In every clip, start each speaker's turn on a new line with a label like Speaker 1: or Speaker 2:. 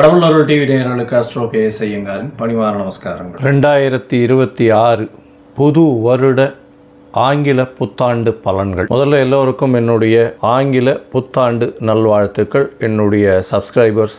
Speaker 1: கடவுளர்கள் TV நேயர்களுக்கு Astro K S பணிவார நமஸ்காரங்கள்.
Speaker 2: ரெண்டாயிரத்தி இருபத்தி ஆறு புது வருட ஆங்கில புத்தாண்டு பலன்கள். முதல்ல எல்லோருக்கும் என்னுடைய ஆங்கில புத்தாண்டு நல்வாழ்த்துக்கள். என்னுடைய சப்ஸ்கிரைபர்ஸ்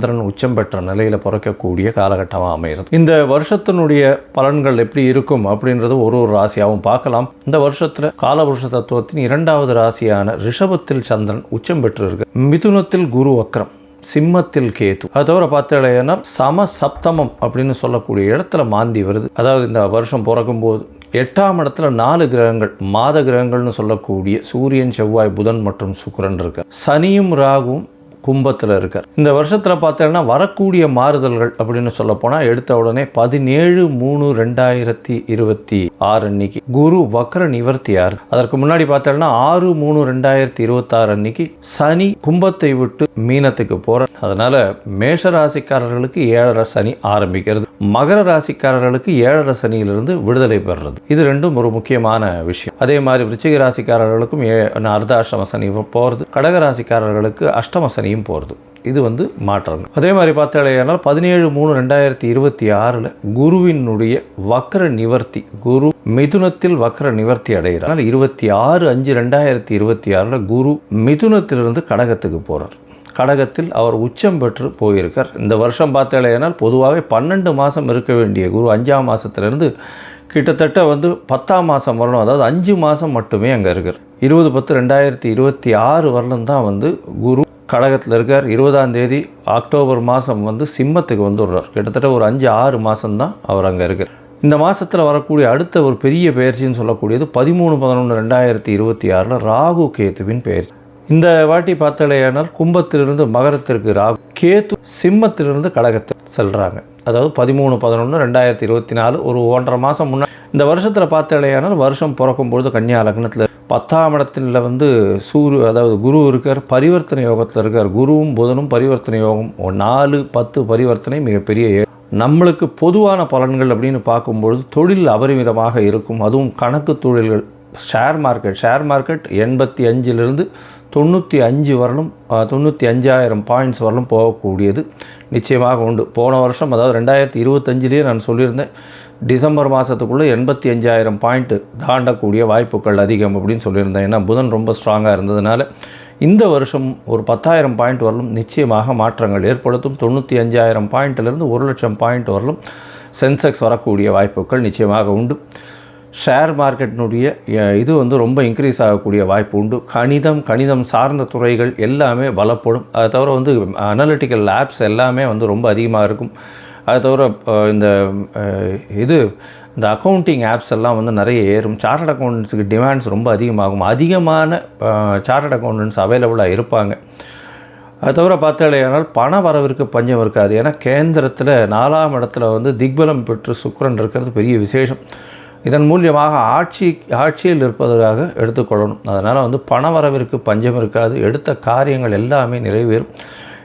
Speaker 2: சந்திரன் உச்சம் பெற்ற நிலையில் பிறக்கக்கூடிய காலகட்டமாக அமைகிறது. இந்த வருஷத்தினுடைய பலன்கள் எப்படி இருக்கும் அப்படின்றது ஒரு ஒரு ராசியாகவும் பார்க்கலாம். இந்த வருஷத்தில் காலபுருஷ தத்துவத்தின் இரண்டாவது ராசியான ரிஷபத்தில் சந்திரன் உச்சம் பெற்றிருக்கு. மிதுனத்தில் குரு வக்ரம் சிம்மத்தில் கேது. அது தவிர பார்த்தீங்கன்னா சம சப்தமம் அப்படின்னு சொல்லக்கூடிய இடத்துல மாந்தி வருது. அதாவது இந்த வருஷம் பிறக்கும் போது எட்டாம் இடத்துல நாலு கிரகங்கள் மாத கிரகங்கள்னு சொல்லக்கூடிய சூரியன் செவ்வாய் புதன் மற்றும் சுக்கரன் இருக்கு. சனியும் ராகுவும் கும்பத்தில் இருக்கார். இந்த வருஷத்தில் பார்த்தீங்கன்னா வரக்கூடிய மாறுதல்கள் அப்படின்னு சொல்ல போனால் எடுத்த உடனே பதினேழு மூணு ரெண்டாயிரத்தி இருபத்தி ஆறு அன்னைக்கு குரு வக்ர நிவர்த்தி ஆறு அதற்கு முன்னாடி பார்த்தீங்கன்னா ஆறு மூணு ரெண்டாயிரத்தி இருபத்தாறு அன்னைக்கு சனி கும்பத்தை விட்டு மீனத்துக்கு போகிற அதனால மேஷ ராசிக்காரர்களுக்கு ஏழரை சனி ஆரம்பிக்கிறது. மகர ராசிக்காரர்களுக்கு ஏழரை சனியிலிருந்து விடுதலை பெறுறது. இது ரெண்டும் ஒரு முக்கியமான விஷயம். அதே மாதிரி விருச்சிக ராசிக்காரர்களுக்கும் ஏ அர்த்தாஷ்டம சனி போகிறது கடக ராசிக்காரர்களுக்கு அஷ்டம சனியும் போகிறது. இது வந்து மாற்றம். அதே மாதிரி பார்த்தாலேயானால் பதினேழு மூணு ரெண்டாயிரத்தி இருபத்தி ஆறில் குருவினுடைய வக்ர நிவர்த்தி குரு மிதுனத்தில் வக்ர நிவர்த்தி அடைகிறார். இருபத்தி ஆறு அஞ்சு ரெண்டாயிரத்தி இருபத்தி ஆறில் குரு மிதுனத்திலிருந்து கடகத்துக்கு போகிறார் கடகத்தில் அவர் உச்சம் பெற்று போயிருக்கார். இந்த வருஷம் பார்த்தாலேயானால் பொதுவாகவே பன்னெண்டு மாதம் இருக்க வேண்டிய குரு அஞ்சாம் மாதத்துலேருந்து கிட்டத்தட்ட வந்து பத்தாம் மாதம் வரணும். அதாவது அஞ்சு மாதம் மட்டுமே அங்கே இருக்கார். இருபது பத்து ரெண்டாயிரத்தி இருபத்தி ஆறு வரலும் தான் வந்து குரு கடகத்தில் இருக்கார். இருபதாம் தேதி அக்டோபர் மாதம் வந்து சிம்மத்துக்கு வந்துடுறார். கிட்டத்தட்ட ஒரு அஞ்சு ஆறு மாதம்தான் அவர் அங்கே இருக்கார். இந்த மாதத்தில் வரக்கூடிய அடுத்த ஒரு பெரிய பயிற்சின்னு சொல்லக்கூடியது பதிமூணு பதினொன்று ரெண்டாயிரத்தி இருபத்தி ஆறில் ராகு கேத்துவின் பயிற்சி. இந்த வாட்டி பார்த்தாலேயானால் கும்பத்திலிருந்து மகரத்திற்கு ராகு கேத்து சிம்மத்திலிருந்து கழகத்தில் செல்கிறாங்க அதாவது பதிமூணு பதினொன்று ரெண்டாயிரத்தி இருபத்தி நாலு ஒரு ஒன்றரை மாதம் முன்னாடி இந்த வருஷத்தில் பார்த்தாலேயானால் வருஷம் பிறக்கும்பொழுது கன்னியா லக்னத்தில் பத்தாம் இடத்தில் வந்து சூரு அதாவது குரு இருக்கார் பரிவர்த்தனை யோகத்தில் இருக்கார். குருவும் புதனும் பரிவர்த்தனை யோகம். நாலு பத்து பரிவர்த்தனை மிகப்பெரிய நம்மளுக்கு பொதுவான பலன்கள் அப்படின்னு பார்க்கும்பொழுது தொழில் அபரிமிதமாக இருக்கும். அதுவும் கணக்கு தொழில்கள். Share market. ஷேர் மார்க்கெட் எண்பத்தி அஞ்சிலிருந்து தொண்ணூற்றி அஞ்சு வரலும் தொண்ணூற்றி அஞ்சாயிரம் பாயிண்ட்ஸ் வரலும் போகக்கூடியது. நிச்சயமாக உண்டு. போன வருஷம் அதாவது ரெண்டாயிரத்தி இருபத்தஞ்சிலேயே நான் சொல்லியிருந்தேன் டிசம்பர் மாதத்துக்குள்ளே எண்பத்தி அஞ்சாயிரம் பாயிண்ட்டு தாண்டக்கூடிய வாய்ப்புகள் அதிகம் அப்படின்னு சொல்லியிருந்தேன். ஏன்னா புதன் ரொம்ப ஸ்ட்ராங்காக இருந்ததுனால இந்த வருஷம் ஒரு பத்தாயிரம் பாயிண்ட் வரலும் நிச்சயமாக மாற்றங்கள் ஏற்படுத்தும். தொண்ணூற்றி அஞ்சாயிரம் பாயிண்ட்டிலிருந்து ஒரு லட்சம் பாயிண்ட் வரலும் சென்செக்ஸ் வரக்கூடிய வாய்ப்புகள் நிச்சயமாக உண்டு. ஷேர் மார்க்கெட்டினுடைய இது வந்து ரொம்ப இன்க்ரீஸ் ஆகக்கூடிய வாய்ப்பு உண்டு. கணிதம் கணிதம் சார்ந்த துறைகள் எல்லாமே பலப்படும். அதை தவிர வந்து அனலிட்டிக்கல் லேப்ஸ் எல்லாமே வந்து ரொம்ப அதிகமாக இருக்கும். அதை தவிர இந்த இது இந்த அக்கௌண்டிங் ஆப்ஸ் எல்லாம் வந்து நிறைய ஏறும். சார்ட்டட் அக்கௌண்டன்ஸுக்கு டிமாண்ட்ஸ் ரொம்ப அதிகமாகும். அதிகமான சார்ட்டட் அக்கௌண்டன்ஸ் அவைலபிளாக இருப்பாங்க. அது தவிர பார்த்தாலேயானால் பண வரவிற்கு பஞ்சம் இருக்காது. ஏன்னா கேந்திரத்தில் நாலாம் இடத்துல வந்து திக்பலம் பெற்று சுக்கரன் இருக்கிறது பெரிய விசேஷம். இதன் மூலியமாக ஆட்சி ஆட்சியில் இருப்பதற்காக எடுத்துக்கொள்ளணும். அதனால் வந்து பண வரவிற்கு பஞ்சம் இருக்காது. எடுத்த காரியங்கள் எல்லாமே நிறைவேறும்.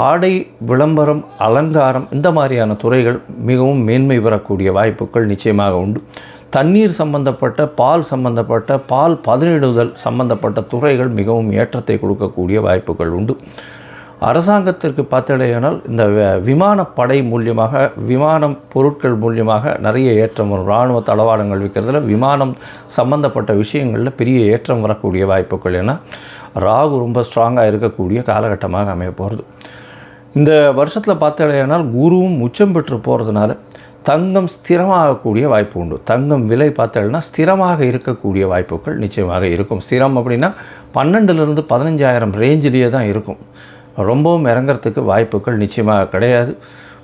Speaker 2: ஆடை விளம்பரம் அலங்காரம் இந்த மாதிரியான துறைகள் மிகவும் மேன்மை பெறக்கூடிய வாய்ப்புகள் நிச்சயமாக உண்டு. தண்ணீர் சம்பந்தப்பட்ட பால் சம்பந்தப்பட்ட பால் பதனிடுதல் சம்பந்தப்பட்ட துறைகள் மிகவும் ஏற்றத்தை கொடுக்கக்கூடிய வாய்ப்புகள் உண்டு. அரசாங்கத்திற்கு பார்த்தடையானால் இந்த விமானப்படை மூலியமாக விமானம் பொருட்கள் மூலியமாக நிறைய ஏற்றம் வரும். இராணுவ தளவாடங்கள் விற்கிறதுல விமானம் சம்பந்தப்பட்ட விஷயங்களில் பெரிய ஏற்றம் வரக்கூடிய வாய்ப்புகள் ஏன்னா ராகு ரொம்ப ஸ்ட்ராங்காக இருக்கக்கூடிய காலகட்டமாக அமைய போகிறது இந்த வருஷத்தில் பார்த்தடையானால் குருவும் உச்சம் பெற்று போகிறதுனால தங்கம் ஸ்திரமாகக்கூடிய வாய்ப்பு உண்டு. தங்கம் விலை பார்த்தோம்னா ஸ்திரமாக இருக்கக்கூடிய வாய்ப்புகள் நிச்சயமாக இருக்கும். ஸ்திரம் அப்படின்னா பன்னெண்டுலேருந்து பதினஞ்சாயிரம் ரேஞ்சிலேயே தான் இருக்கும். ரொம்பவும் இறங்குறதுக்கு வாய்ப்புகள் நிச்சயமாக கிடையாது.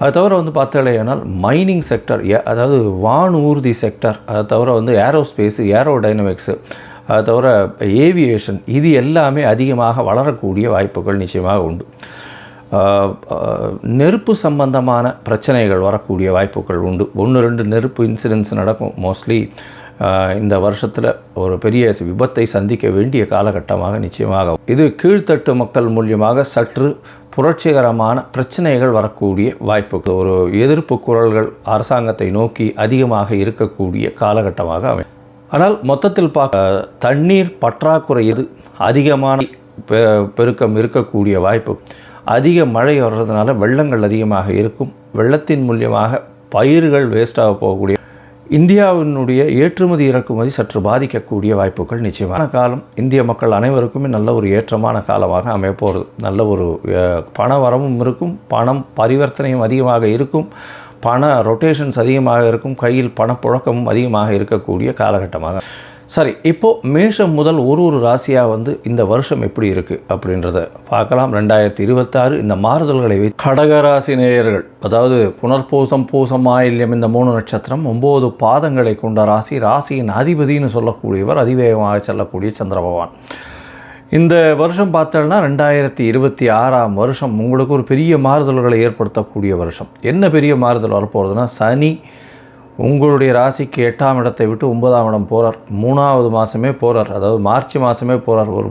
Speaker 2: அது தவிர வந்து பார்த்தாலேயானால் மைனிங் செக்டர் அதாவது வானூர்தி செக்டர் அதை தவிர வந்து ஏரோஸ்பேஸு ஏரோ டைனமிக்ஸு அது தவிர ஏவியேஷன் இது எல்லாமே அதிகமாக வளரக்கூடிய வாய்ப்புகள் நிச்சயமாக உண்டு. நெருப்பு சம்பந்தமான பிரச்சனைகள் வரக்கூடிய வாய்ப்புகள் உண்டு. ஒன்று ரெண்டு நெருப்பு இன்சிடென்ட்ஸ் நடக்கும். மோஸ்ட்லி இந்த வருஷத்தில் ஒரு பெரிய விபத்தை சந்திக்க வேண்டிய காலகட்டமாக நிச்சயமாக இது கீழ்த்தட்டு மக்கள் மூலியமாக சற்று புரட்சிகரமான பிரச்சனைகள் வரக்கூடிய வாய்ப்பு ஒரு எதிர்ப்பு குரல்கள் அரசாங்கத்தை நோக்கி அதிகமாக இருக்கக்கூடிய காலகட்டமாக அமையும். ஆனால் மொத்தத்தில் பார்க்க தண்ணீர் பற்றாக்குறை இது அதிகமான பெ- பெருக்கம் இருக்கக்கூடிய வாய்ப்பு. அதிக மழை வர்றதுனால வெள்ளங்கள் அதிகமாக இருக்கும். வெள்ளத்தின் மூலியமாக பயிர்கள் வேஸ்டாக போகக்கூடிய இந்தியாவினுடைய ஏற்றுமதி இறக்குமதி சற்று பாதிக்கக்கூடிய வாய்ப்புகள் நிச்சயமான காலம் இந்திய மக்கள் அனைவருக்குமே நல்ல ஒரு ஏற்றமான காலமாக அமையப்போகிறது நல்ல ஒரு பண வரவும் இருக்கும் பணம் பரிவர்த்தனையும் அதிகமாக இருக்கும் பண ரொட்டேஷன்ஸ் அதிகமாக இருக்கும் கையில் பணப்புழக்கமும் அதிகமாக இருக்கக்கூடிய காலகட்டமாக. சரி இப்போது மேஷம் முதல் ஒரு ஒரு ராசியாக வந்து இந்த வருஷம் எப்படி இருக்குது அப்படின்றத பார்க்கலாம். ரெண்டாயிரத்தி இருபத்தாறு இந்த மாறுதல்களை வைத்து கடகராசி நேயர்கள் அதாவது புனர்பூசம் பூசம் ஆயில்யம் இந்த மூணு நட்சத்திரம் ஒம்பது பாதங்களை கொண்ட ராசி ராசியின் அதிபதினு சொல்லக்கூடியவர் அதிவேகமாக செல்லக்கூடிய சந்திர பகவான். இந்த வருஷம் பார்த்தோம்னா ரெண்டாயிரத்தி இருபத்தி ஆறாம் வருஷம் உங்களுக்கு ஒரு பெரிய மாறுதல்களை ஏற்படுத்தக்கூடிய வருஷம். என்ன பெரிய மாறுதல் வரப்போகிறதுனா சனி உங்களுடைய ராசிக்கு எட்டாம் இடத்தை விட்டு ஒன்பதாம் இடம் போகிறார் மூணாவது மாதமே போகிறார் அதாவது மார்ச் மாதமே போகிறார் ஒரு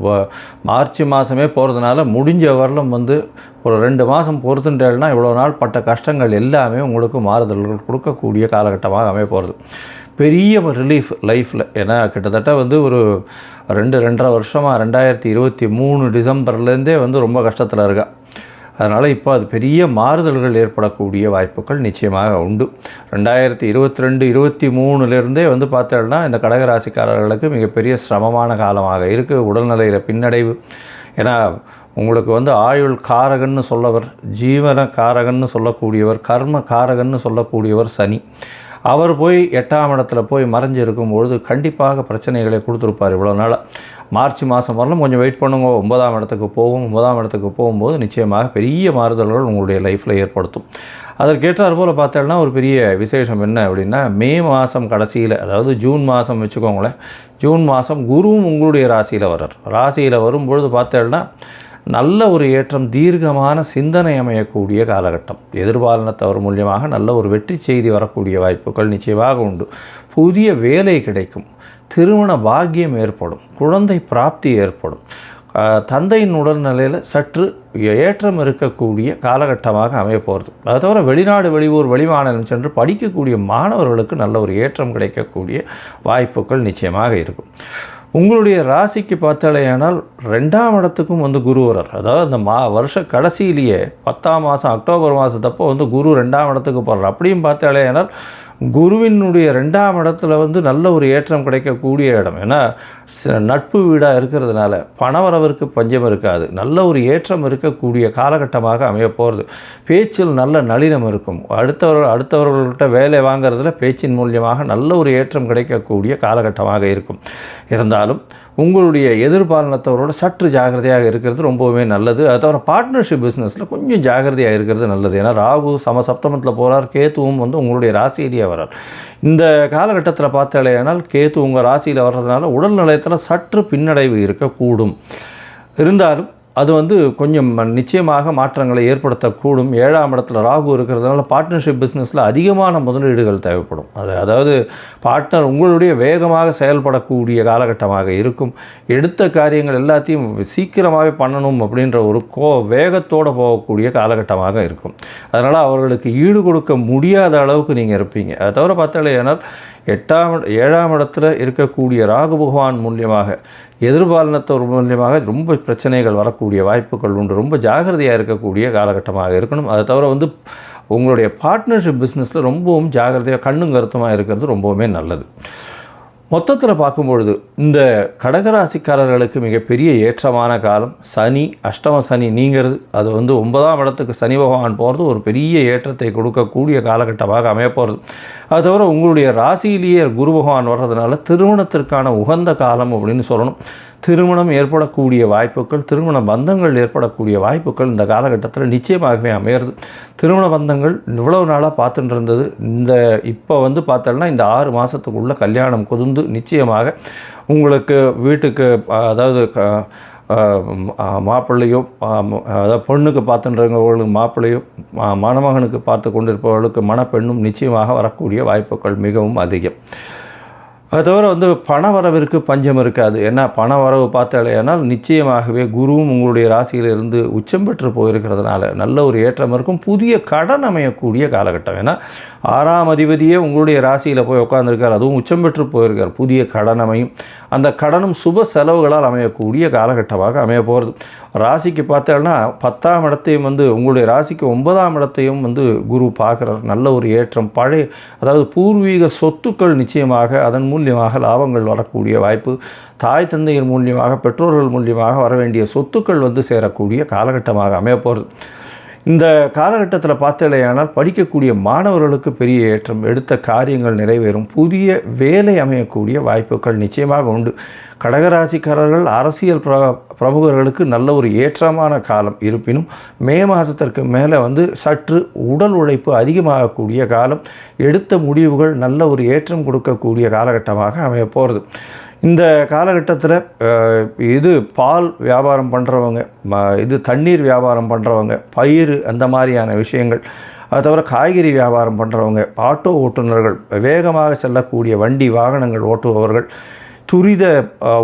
Speaker 2: மார்ச் மாதமே போகிறதுனால முடிஞ்ச வரலும் வந்து ஒரு ரெண்டு மாதம் பொறுத்துன்றேன்னா இவ்வளோ நாள் பட்ட கஷ்டங்கள் எல்லாமே உங்களுக்கு மாறுதல்கள் கொடுக்கக்கூடிய காலகட்டமாக அமைய போகிறது பெரிய ஒரு ரிலீஃப் லைஃப்பில் ஏன்னா கிட்டத்தட்ட வந்து ஒரு ரெண்டு ரெண்டரை வருஷமாக ரெண்டாயிரத்தி இருபத்தி மூணு டிசம்பர்லேருந்தே வந்து ரொம்ப கஷ்டத்தில் இருக்கா. அதனால் இப்போ அது பெரிய மாறுதல்கள் ஏற்படக்கூடிய வாய்ப்புகள் நிச்சயமாக உண்டு. ரெண்டாயிரத்தி இருபத்தி ரெண்டு இருபத்தி மூணுலேருந்தே வந்து பார்த்தோம்னா இந்த கடகராசிக்காரர்களுக்கு மிகப்பெரிய சிரமமான காலமாக இருக்குது உடல்நிலையில் பின்னடைவு. ஏன்னா உங்களுக்கு வந்து ஆயுள் காரகன்னு சொல்லவர் ஜீவன காரகன்னு சொல்லக்கூடியவர் கர்ம காரகன்னு சொல்லக்கூடியவர் சனி. அவர் போய் எட்டாம் இடத்துல போய் மறைஞ்சு இருக்கும்பொழுது கண்டிப்பாக பிரச்சனைகளை கொடுத்துருப்பார் இவ்வளோ நாளாக மார்ச் மாதம் வரலாம் கொஞ்சம் வெயிட் பண்ணுங்க. ஒன்பதாம் இடத்துக்கு போகும் ஒன்பதாம் இடத்துக்கு போகும்போது நிச்சயமாக பெரிய மாறுதல்கள் உங்களுடைய லைஃப்பில் ஏற்படுத்தும். அதற்கேற்றார் போல் பார்த்தோம்னா ஒரு பெரிய விசேஷம் என்ன அப்படின்னா மே மாதம் கடைசியில் அதாவது ஜூன் மாதம் வச்சுக்கோங்களேன். ஜூன் மாதம் குருவும் உங்களுடைய ராசியில் வர்றார். ராசியில் வரும்பொழுது பார்த்தோம்னா நல்ல ஒரு ஏற்றம் தீர்க்கமான சிந்தனை அமையக்கூடிய காலகட்டம். எதிர்பாலனத்தவர் மூலியமாக நல்ல ஒரு வெற்றி செய்தி வரக்கூடிய வாய்ப்புகள் நிச்சயமாக உண்டு. புதிய வேலை கிடைக்கும். திருமண பாக்கியம் ஏற்படும். குழந்தை பிராப்தி ஏற்படும். தந்தையின் உடல்நிலையில் சற்று ஏற்றம் இருக்கக்கூடிய காலகட்டமாக அமையப்போகிறது அது தவிர வெளிநாடு வெளியூர் வெளிமாநிலம் சென்று படிக்கக்கூடிய மாணவர்களுக்கு நல்ல ஒரு ஏற்றம் கிடைக்கக்கூடிய வாய்ப்புகள் நிச்சயமாக இருக்கும். உங்களுடைய ராசிக்கு பார்த்தாலேயானால் ரெண்டாம் இடத்துக்கும் வந்து குரு வரார் அதாவது அந்த மா வருஷ கடைசியிலேயே பத்தாம் மாதம் அக்டோபர் மாதத்தப்போ வந்து குரு ரெண்டாம் இடத்துக்கு போகிறார் அப்படியும் பார்த்தாலேயானால் குருவினுடைய ரெண்டாம் இடத்துல வந்து நல்ல ஒரு ஏற்றம் கிடைக்கக்கூடிய இடம். ஏன்னா ச- நட்பு வீடாக இருக்கிறதுனால பணவரவிற்கு பஞ்சம் இருக்காது. நல்ல ஒரு ஏற்றம் இருக்கக்கூடிய காலகட்டமாக அமைய போகிறது பேச்சில் நல்ல நளினம் இருக்கும். அடுத்தவர் அடுத்தவர்கள்ட்ட வேலை வாங்குறதுல பேச்சின் மூலியமாக நல்ல ஒரு ஏற்றம் கிடைக்கக்கூடிய காலகட்டமாக இருக்கும். இருந்தாலும் உங்களுடைய எதிர்பாலனத்தவரோட சற்று ஜாகிரதையாக இருக்கிறது ரொம்பவுமே நல்லது. அது தவிர பார்ட்னர்ஷிப் பிஸ்னஸில் கொஞ்சம் ஜாகிரதையாக இருக்கிறது நல்லது. ஏன்னா ராகு சம சப்தமத்தில் போகிறார் கேத்துவும் வந்து உங்களுடைய ராசியிலேயே வரார். இந்த காலகட்டத்தில் பார்த்தாலேயானால் கேத்து உங்கள் ராசியில் வர்றதுனால உடல் நிலையத்தில் சற்று பின்னடைவு இருக்கக்கூடும். இருந்தாலும் அது வந்து கொஞ்சம் நிச்சயமாக மாற்றங்களை ஏற்படுத்தக்கூடும். ஏழாம் இடத்துல ராகு இருக்கிறதுனால பார்ட்னர்ஷிப் பிஸ்னஸில் அதிகமான முதலீடுகள் தேவைப்படும். அது அதாவது பார்ட்னர் உங்களுடைய வேகமாக செயல்படக்கூடிய காலகட்டமாக இருக்கும். எடுத்த காரியங்கள் எல்லாத்தையும் சீக்கிரமாகவே பண்ணணும் அப்படின்ற ஒரு கோ வேகத்தோடு போகக்கூடிய காலகட்டமாக இருக்கும். அதனால் அவர்களுக்கு ஈடு கொடுக்க முடியாத அளவுக்கு நீங்கள் இருப்பீங்க. அதை தவிர பார்த்தாலே பார்த்தாலேயானால் எட்டாம் ஏழாம் இடத்துல இருக்கக்கூடிய ராகு பகவான் மூலியமாக எதிர்பாலினத்தோர் மூலியமாக ரொம்ப பிரச்சனைகள் வரக்கூடிய வாய்ப்புகள் உண்டு. ரொம்ப ஜாகிரதையாக இருக்கக்கூடிய காலகட்டமாக இருக்கணும். அதை தவிர வந்து உங்களுடைய பார்ட்னர்ஷிப் பிஸ்னஸில் ரொம்பவும் ஜாகிரதையாக கண்ணும் கருத்துமாக இருக்கிறது ரொம்பவுமே நல்லது. மொத்தத்தில் பார்க்கும்பொழுது இந்த கடகராசிக்காரர்களுக்கு மிகப்பெரிய ஏற்றமான காலம் சனி அஷ்டம சனி நீங்கிறது. அது வந்து ஒன்பதாம் இடத்துக்கு சனி பகவான் போகிறது ஒரு பெரிய ஏற்றத்தை கொடுக்கக்கூடிய காலகட்டமாக அமையப்போகிறது அது தவிர உங்களுடைய ராசியிலேயே குரு பகவான் வர்றதுனால திருமணத்திற்கான உகந்த காலம் அப்படின்னு சொல்லணும். திருமணம் ஏற்படக்கூடிய வாய்ப்புகள் திருமண பந்தங்கள் ஏற்படக்கூடிய வாய்ப்புகள் இந்த காலகட்டத்தில் நிச்சயமாகவே அமையிறது திருமண பந்தங்கள் இவ்வளவு நாளாக பார்த்துட்டு இருந்தது இந்த இப்போ வந்து பார்த்தோம்னா இந்த ஆறு மாதத்துக்குள்ளே கல்யாணம் குதிர்ந்து நிச்சயமாக உங்களுக்கு வீட்டுக்கு அதாவது மாப்பிள்ளையோ அதாவது பொண்ணுக்கு பார்த்துன்றவங்களுக்கு மாப்பிள்ளையோ மணமகனுக்கு பார்த்து கொண்டிருப்பவர்களுக்கு மணப்பெண்ணும் நிச்சயமாக வரக்கூடிய வாய்ப்புகள் மிகவும் அதிகம். அது தவிர வந்து பண வரவிற்கு பஞ்சம் இருக்காது. ஏன்னா பண வரவு பார்த்தாலேயானால் நிச்சயமாகவே குருவும் உங்களுடைய ராசியிலிருந்து உச்சம் பெற்று போயிருக்கிறதுனால நல்ல ஒரு ஏற்றம் இருக்கும். புதிய கடன் அமையக்கூடிய காலகட்டம். ஏன்னா ஆறாம் அதிபதியே உங்களுடைய ராசியில் போய் உட்காந்துருக்கார் அதுவும் உச்சம் பெற்று போயிருக்கார். புதிய கடன் அமையும். அந்த கடனும் சுப செலவுகளால் அமையக்கூடிய காலகட்டமாக அமைய போகிறது. ராசிக்கு பார்த்தோம்னா பத்தாம் இடத்தையும் வந்து உங்களுடைய ராசிக்கு ஒன்பதாம் இடத்தையும் வந்து குரு பார்க்குறார். நல்ல ஒரு ஏற்றம் பழைய அதாவது பூர்வீக சொத்துக்கள் நிச்சயமாக அதன் மூலியமாக லாபங்கள் வரக்கூடிய வாய்ப்பு தாய் தந்தையின் மூலியமாக பெற்றோர்கள் மூலியமாக வர வேண்டிய சொத்துக்கள் வந்து சேரக்கூடிய காலகட்டமாக அமைய போகிறது. இந்த காலகட்டத்தில் பார்த்தலையானால் படிக்கக்கூடிய மாணவர்களுக்கு பெரிய ஏற்றம் எடுத்த காரியங்கள் நிறைவேறும் புதிய வேலை அமையக்கூடிய வாய்ப்புகள் நிச்சயமாக உண்டு. கடகராசிக்காரர்கள் அரசியல் பிர பிரமுகர்களுக்கு நல்ல ஒரு ஏற்றமான காலம். இருப்பினும் மே மாதத்திற்கு மேலே வந்து சற்று உடல் உழைப்பு அதிகமாகக்கூடிய காலம் எடுத்த முடிவுகள் நல்ல ஒரு ஏற்றம் கொடுக்கக்கூடிய காலகட்டமாக அமைய போகிறது இந்த காலகட்டத்தில் இது பால் வியாபாரம் பண்ணுறவங்க இது தண்ணீர் வியாபாரம் பண்ணுறவங்க பயிர் அந்த மாதிரியான விஷயங்கள். அது தவிர காய்கறி வியாபாரம் பண்ணுறவங்க ஆட்டோ ஓட்டுநர்கள் வேகமாக செல்லக்கூடிய வண்டி வாகனங்கள் ஓட்டுபவர்கள் துரித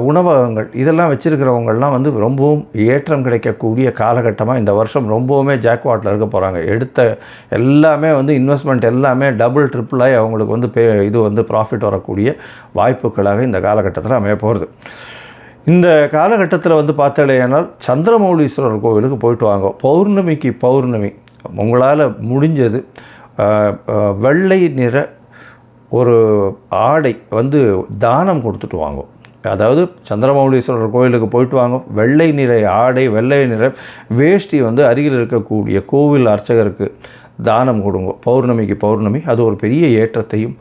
Speaker 2: உணவகங்கள் இதெல்லாம் வச்சுருக்கிறவங்கெல்லாம் வந்து ரொம்பவும் ஏற்றம் கிடைக்கக்கூடிய காலகட்டமாக இந்த வருஷம் ரொம்பவுமே ஜாக்வாட்டில் இருக்க போகிறாங்க எடுத்த எல்லாமே வந்து இன்வெஸ்ட்மெண்ட் எல்லாமே டபுள் ட்ரிப்பிளாகி அவங்களுக்கு வந்து பே இது வந்து ப்ராஃபிட் வரக்கூடிய வாய்ப்புகளாக இந்த காலகட்டத்தில் அமைய போகிறது இந்த காலகட்டத்தில் வந்து பார்த்தாலேனால் சந்திரமௌலீஸ்வரர் கோவிலுக்கு போயிட்டு வாங்க. பௌர்ணமிக்கு பௌர்ணமி. உங்களால் முடிஞ்சது வெள்ளை நிற ஒரு ஆடை வந்து தானம் கொடுத்துட்டு வாங்கும். அதாவது சந்திரமௌலீஸ்வரர் கோயிலுக்கு போயிட்டு வாங்க வெள்ளை நிற ஆடை வெள்ளை நிற வேஷ்டி வந்து அருகில் இருக்கக்கூடிய கோவில் அர்ச்சகருக்கு தானம் கொடுங்க பௌர்ணமிக்கு பௌர்ணமி அது ஒரு பெரிய ஏற்றத்தையும்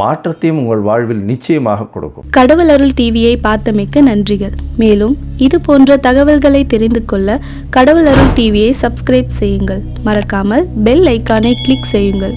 Speaker 2: மாற்றத்தையும் உங்கள் வாழ்வில் நிச்சயமாக கொடுக்கும்.
Speaker 3: கடவுள் அருள் டிவியை பார்த்தமைக்கு நன்றிகள். மேலும் இது போன்ற தகவல்களை தெரிந்து கொள்ள கடவுள் அருள் டிவியை சப்ஸ்கிரைப் செய்யுங்கள். மறக்காமல் பெல் ஐக்கானை கிளிக் செய்யுங்கள்.